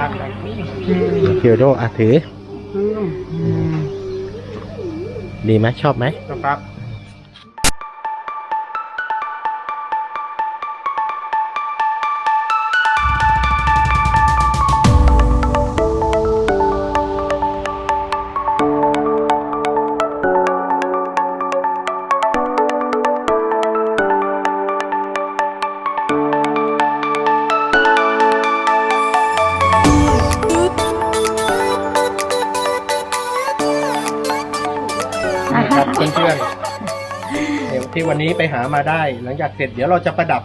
รักกันเกียวโดอะถือ ดีไหมชอบไหมนะครับครับ วที่วันนี้ไปหามาได้ หลังจากเสร็จเดี๋ยวเราจะประดับ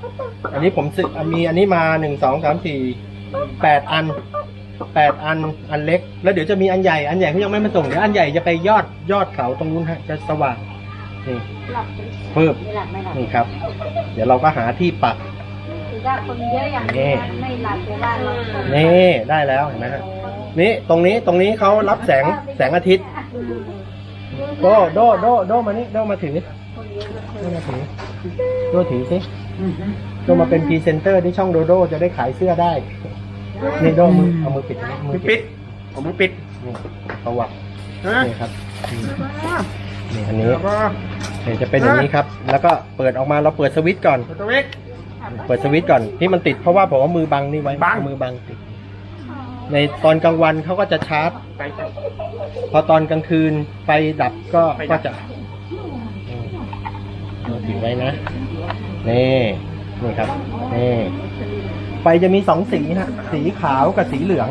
อันนี้ผมซื้อมีอันนี้มาหนึ่งสองสามสี่แปดอันแปดอันอันเล็ก แล้วเดี๋ยวจะมีอันใหญ่อันใหญ่เขายังไม่มาส่งเดี๋ยวอันใหญ่จะไปยอดยอดเขาตรงนู้นฮะจะสว่างนี่หลับเพิ่มไม่หลับไม่หลับนี่ครับ เดี๋ยวเราก็หาที่ปักคือถ้าคนเยอะอย่างนี้นะไม่หลับไปบ้านเรานี่ได้แล้วเห็นไหมฮะนี่ตรงนี้ตรงนี้เขารับแสงแสงอาทิตย์โดโดโดโดมานี่โดมาถือคนเยอะ โดมาถือโดถือสิโดมาเป็นพรีเซนเตอร์ที่ช่องโดโดจะได้ขายเสื้อได้นี่โดมือเอามือปิดมือปิดผมไม่ปิดนี่ประวัตินะนี่ครับนี่อันนี้เนี่ยจะเป็นอย่างนี้ครับ แล้วก็เปิดออกมาเราเปิดสวิตช์ก่อน ตัวเล็กเปิดสวิตช์ก่อนที่มันติดเพราะว่าผมเอามือบังนี่ไว้บัง เอามือบังติดในตอนกลางวันเขาก็จะชาร์จ ไปครับพอตอนกลางคืนไฟดับก็ไฟดัก็บจะอืมเอา ถือไว้นะ นี่นี่ครับ นี่ไฟจะมีสองสีฮะ สีขาวกับสีเหลือง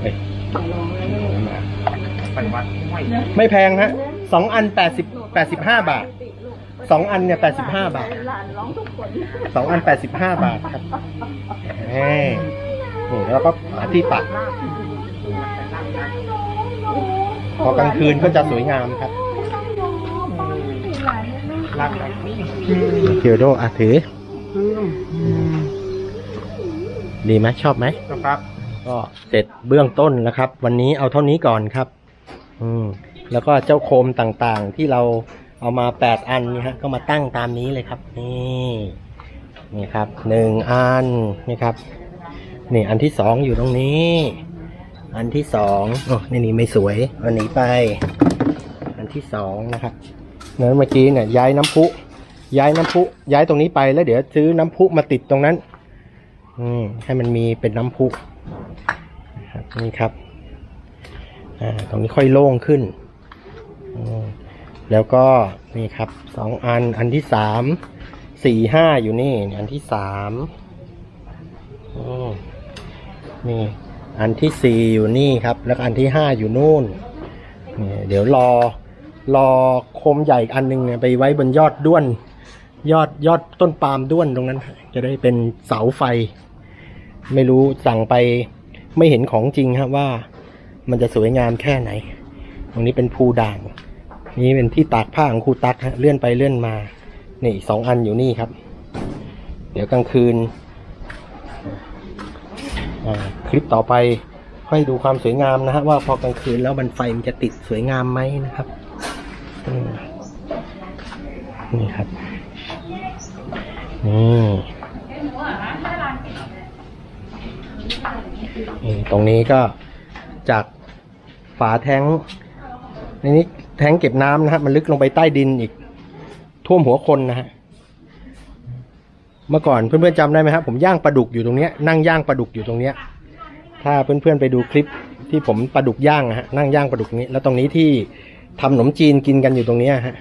เอ้ยมาไปวัดไม่ไม่แพงฮะสองอันแปดสิบแปดสิบห้าบาทสองอันเนี่ยแปดสิบห้าบาทหลานร้องทุกคนสองอันแปดสิบห้าบาทครับนี่นี่แล้วก็หาที่ปัก พอกลางคืนก็จะสวยงามครับรักกันเกียวโดอะถือดีไหมชอบไหม นะครับ ก็เสร็จเบื้องต้นแล้วครับ วันนี้เอาเท่านี้ก่อนครับ อืม แล้วก็เจ้าโคมต่างๆ ที่เราเอามาแปดอันนี่ฮะก็มาตั้งตามนี้เลยครับ นี่นี่ครับหนึ่งอันนี่ครับ นี่อันที่สองอยู่ตรงนี้ อันที่สองโอ้นี่นี่ไม่สวยเอันนี้ไป อันที่สองนะครับเนื้อเมื่อกี้เนี่ยย้ายน้ำพุ ย้ายน้ำพุ ย้ายตรงนี้ไปแล้วเดี๋ยวซื้อน้ำพุมาติดตรงนั้น อืมให้มันมีเป็นน้ำพุนะครับนี่ครับอ่าตรงนี้ค่อยโล่งขึ้นอืมแล้วก็นี่ครับสองอันอันที่สามสี่ห้าอยู่นี่ อันที่สามอืมนี่ อันที่สี่อยู่นี่ครับ แล้วอันที่ห้าอยู่นู่นเดี๋ยวรอรอโคมใหญ่อันหนึงเนี่ยไปไว้บนยอดด้วน ยอดยอดต้นปาล์มด้วนตรงนั้น จะได้เป็นเสาไฟ ไม่รู้สั่งไปไม่เห็นของจริงครับว่า มันจะสวยงามแค่ไหน ตรงนี้เป็นภูด่าง นี่เป็นที่ตากผ้าของครูตักฮะเลื่อนไปเลื่อนมา นี่สองอันอยู่นี่ครับ เดี๋ยวกลางคืน คลิปต่อไปค่อยดูความสวยงามนะฮะว่าพอกลางคืนแล้วมันไฟมันจะติดสวยงามไหมนะครับนี่ครับนี่นี่ตรงนี้ก็จากฝาแท้งในนี้แท้งเก็บน้ำนะฮะมันลึกลงไปใต้ดินอีกท่วมหัวคนนะฮะ เมื่อก่อนเพื่อนๆจำได้ไหมครับผมย่างปลาดุกอยู่ตรงเนี้ยนั่งย่างปลาดุกอยู่ตรงเนี้ยถ้าเพื่อนๆไปดูคลิปที่ผมปลาดุกย่างนะฮะนั่งย่างปลาดุกนี้ แล้วตรงนี้ที่ทำขนมจีนกินกันอยู่ตรงเนี้ยฮะ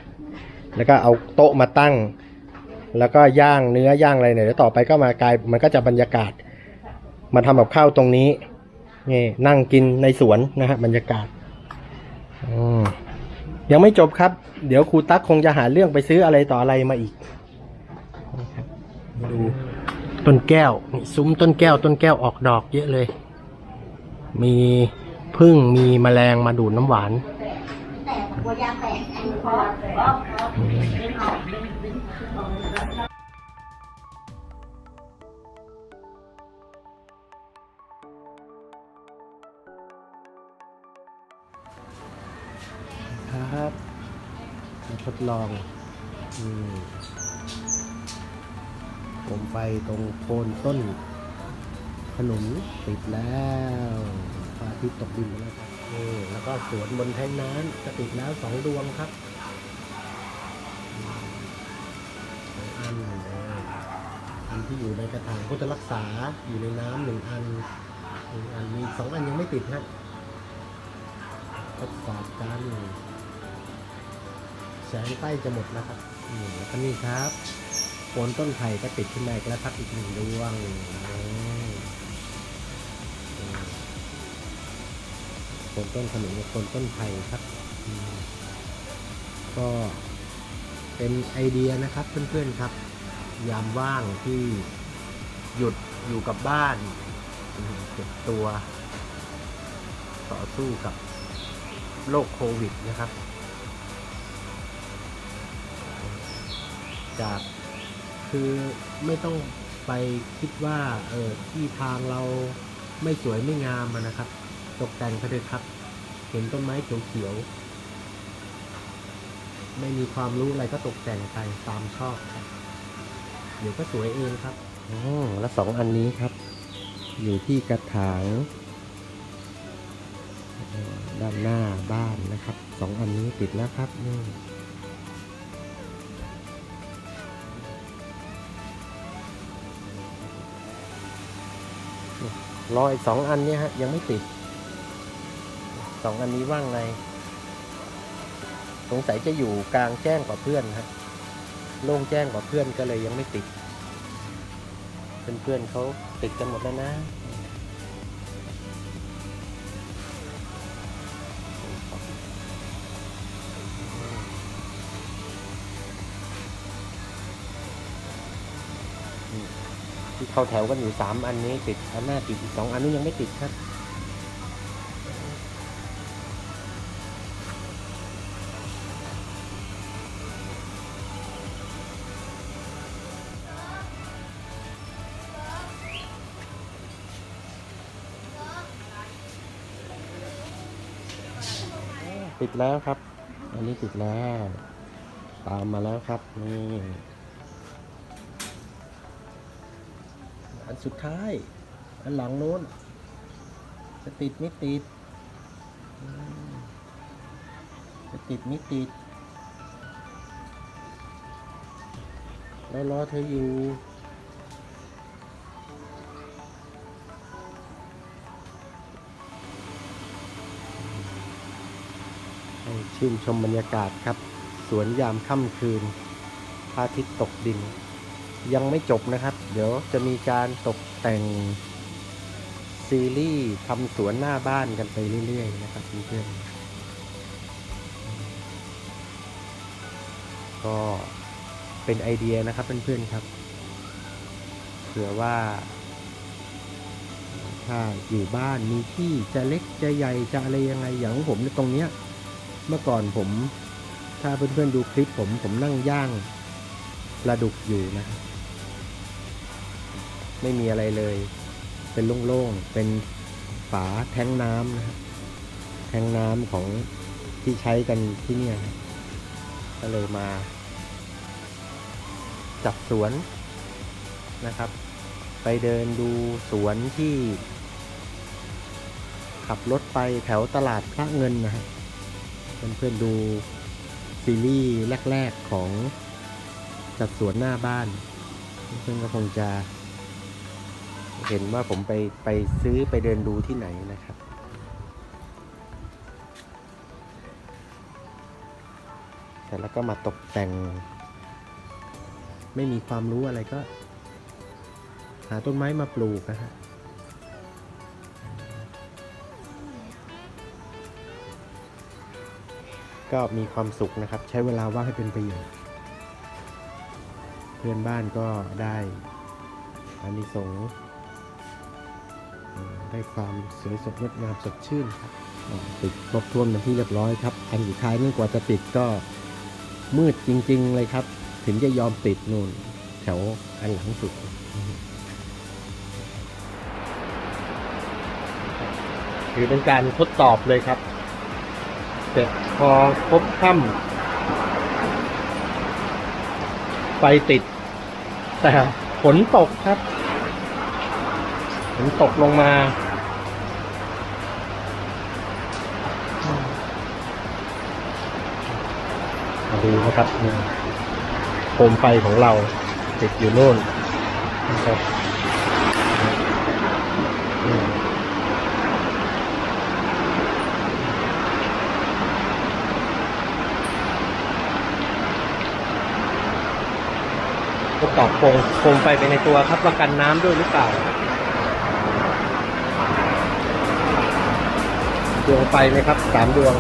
แล้วก็เอาโต๊ะมาตั้ง แล้วก็ย่างเนื้อย่างอะไรเนี่ยเดี๋ยวต่อไปก็มากลายมันก็จะบรรยากาศ มาทำกับข้าวตรงนี้นี่นั่งกินในสวนนะฮะบรรยากาศอืมยังไม่จบครับ เดี๋ยวครูตั๊กคงจะหาเรื่องไปซื้ออะไรต่ออะไรมาอีก ดูต้นแก้วนี่ซุ้มต้นแก้ว ต้นแก้วออกดอกเยอะเลย มีพึ่งมีแมลงมาดูดน้ำหวานแต่กลัวยางแตกพอครับทดลองอม ผมไปตรงโคนต้นขนุนติดแล้วพระอาทิตย์ตกดินมาแล้วครับนี่แล้วก็สวนบนแท้งน้ำจะติดแล้วสองดวงครับอันอันที่อยู่ในกระถางพุทธรักษาอยู่ในน้ำหนึ่งอันหนึ่งอันมีสองอันยังไม่ติดฮะทดสอบกันแสงใกล้จะหมดแล้วครับนี่แล้วก็นี่ครับ โคนต้นไผ่ก็ติดขึ้นมาอีกแล้วครับอีกหนึ่งดวงโคนต้นขนุนโคนต้นไผ่ครับ ก็เป็นไอเดียนะครับเพื่อนๆครับ ยามว่างที่หยุดอยู่กับบ้านเก็บตัว ต่อสู้กับโรคโควิดนะครับ จาก คือไม่ต้องไปคิดว่าเออที่ทางเราไม่สวยไม่งามนะครับ ตกแต่งไปเลยครับ เห็นต้นไม้เขียวๆไม่มีความรู้อะไรก็ตกแต่งไปตามชอบครับเดี๋ยวก็สวยเองครับอ๋อแล้วสองอันนี้ครับ อยู่ที่กระถางด้านหน้าบ้านนะครับสองอันนี้ติดแล้วครับนี่ รออีกสองอันเนี้ยฮะยังไม่ติดสองอันนี้ว่างไง สงสัยจะอยู่กลางแจ้งกว่าเพื่อนครับโล่งแจ้งกว่าเพื่อนก็เลยยังไม่ติด เพื่อนๆเขาติดกันหมดแล้วนะ ที่เข้าแถวกันอยู่สามอันนี้ติดอันหน้าติดอีกสองอันนู้นยังไม่ติดครับติดแล้วครับ อันนี้ติดแล้ว ตามมาแล้วครับ นี่ สุดท้าย อันหลังโน้น จะติดไม่ติด จะติดไม่ติดแล้วรอเธออยู่ชื่นชมบรรยากาศครับ สวนยามค่ำคืนพระอาทิตย์ตกดิน ยังไม่จบนะครับ เดี๋ยวจะมีการตกแต่งซีรีส์ทำสวนหน้าบ้านกันไปเรื่อยๆนะครับเพื่อนๆก็เป็นไอเดียนะครับเพื่อนๆครับเผื่อว่า ถ้าอยู่บ้านมีที่จะเล็กจะใหญ่จะอะไรยังไงอย่างของผมในตรงเนี้ย เมื่อก่อนผม ถ้าเพื่อนๆดูคลิปผมผมนั่งย่างปลาดุกอยู่นะครับ ไม่มีอะไรเลย เป็นโล่งๆ เป็นฝาแท้งน้ำนะครับแทงน้ำของที่ใช้กันที่นี่ก็เลยมา จับสวนนะครับ ไปเดินดูสวนที่ ขับรถไปแถวตลาดพระเงินนะครับเพื่อนๆดูซีรีส์แรก ๆของจัดสวนหน้าบ้าน เพื่อนๆก็คงจะ เห็นว่าผมไปไปซื้อไปเดินดูที่ไหนนะครับ แต่แล้วก็มาตกแต่ง ไม่มีความรู้อะไรก็ หาต้นไม้มาปลูกนะฮะก็มีความสุขนะครับ ใช้เวลาว่างให้เป็นประโยชน์ เพื่อนบ้านก็ได้อานิสงส์ ได้ความสวยสดงดงามสดชื่นครับติดครบถ้วนเป็นที่เรียบร้อยครับ อันสุดท้ายนี่กว่าจะติดก็มืดจริง ๆ เลยครับ ถึงจะยอมติดนู่นแถวอันหลังสุดถือเป็นการทดสอบเลยครับ เสร็จพอครบค่ำไฟติด แต่ฝนตกครับ นตกลงมามาดูนะครับโคมไฟของเราติดอยู่โน่นนะครับก็ตอกโคมโคมไฟไปในตัวครับว่ากันน้ำด้วยหรือเปล่า ดวงไฟไหมครับสามดวง